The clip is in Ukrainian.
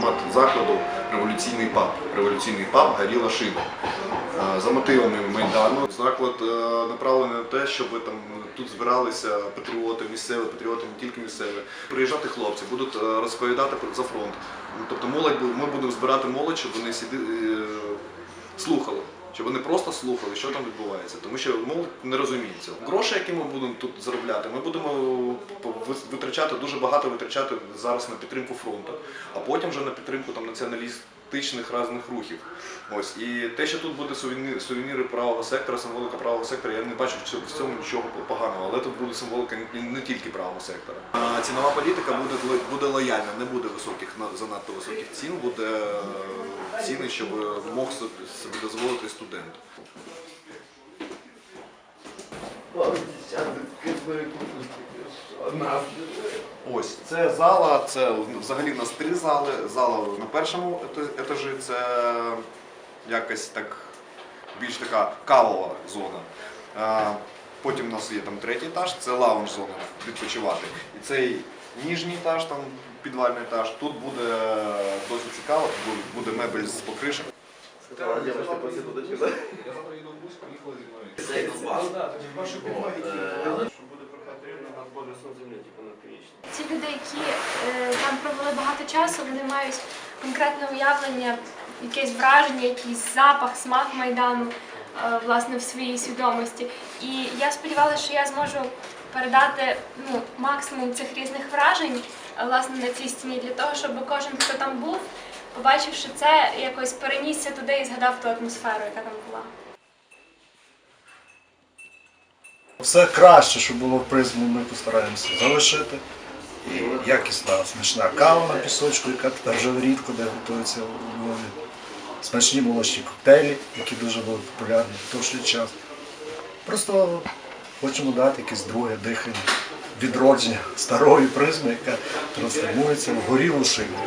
формат закладу революційний паб. Революційний паб горіла шина. Е, За мотивами Майдану заклад е, направлений на те, щоб там тут збиралися патріоти, місцеві патріоти, не тільки місцеві. Приїжджати хлопці, будуть е, розповідати за фронт. Тобто молодь ми будемо збирати молодь, щоб вони слухали. Щоб вони просто слухали, що там відбувається, тому що молодь не розуміє цього. Гроші, які ми будемо тут заробляти, ми будемо витрачати дуже багато витрачати зараз на підтримку фронту, а потім вже на підтримку там націоналістичних різних рухів. Ось і те, що тут буде сувеніри, сувеніри правого сектора, символика правого сектора, я не бачу в цьому- нічого поганого, але тут буде символика не, тільки правого сектора. Цінова політика буде буде лояльна, не буде високих на- занадто високих цін, буде е, ціни, щоб мог собі дозволити студент. Ось це зала, це взагалі в нас три зали. Зала на першому етажі це якась так більш така кавова зона. Потім у нас є там третій етаж, це лаунж зона відпочивати. І цей ніжній етаж, там підвальний етаж, тут буде досить цікаво, буде мебель з покришок. Я завтра їду в Бузьку і ходить Це поле землі, типу на північній. Ті люди, які е, там провели багато часу, вони мають конкретне уявлення, якесь враження, якийсь запах, смак майдану е, власне в своїй свідомості. І я сподівалася, що я зможу передати ну, максимум цих різних вражень е, власне на цій стіні для того, щоб кожен, хто там був, побачивши це, якось перенісся туди і згадав ту атмосферу, яка там була. Все краще, що було в призму, ми постараємося залишити. І якісна смачна кава на пісочку, яка тепер вже рідко де готується у Львові. Смачні молочні коктейлі, які дуже були популярні в той час. Просто хочемо дати якесь друге дихання, відродження старої призми, яка трансформується в горілу шину.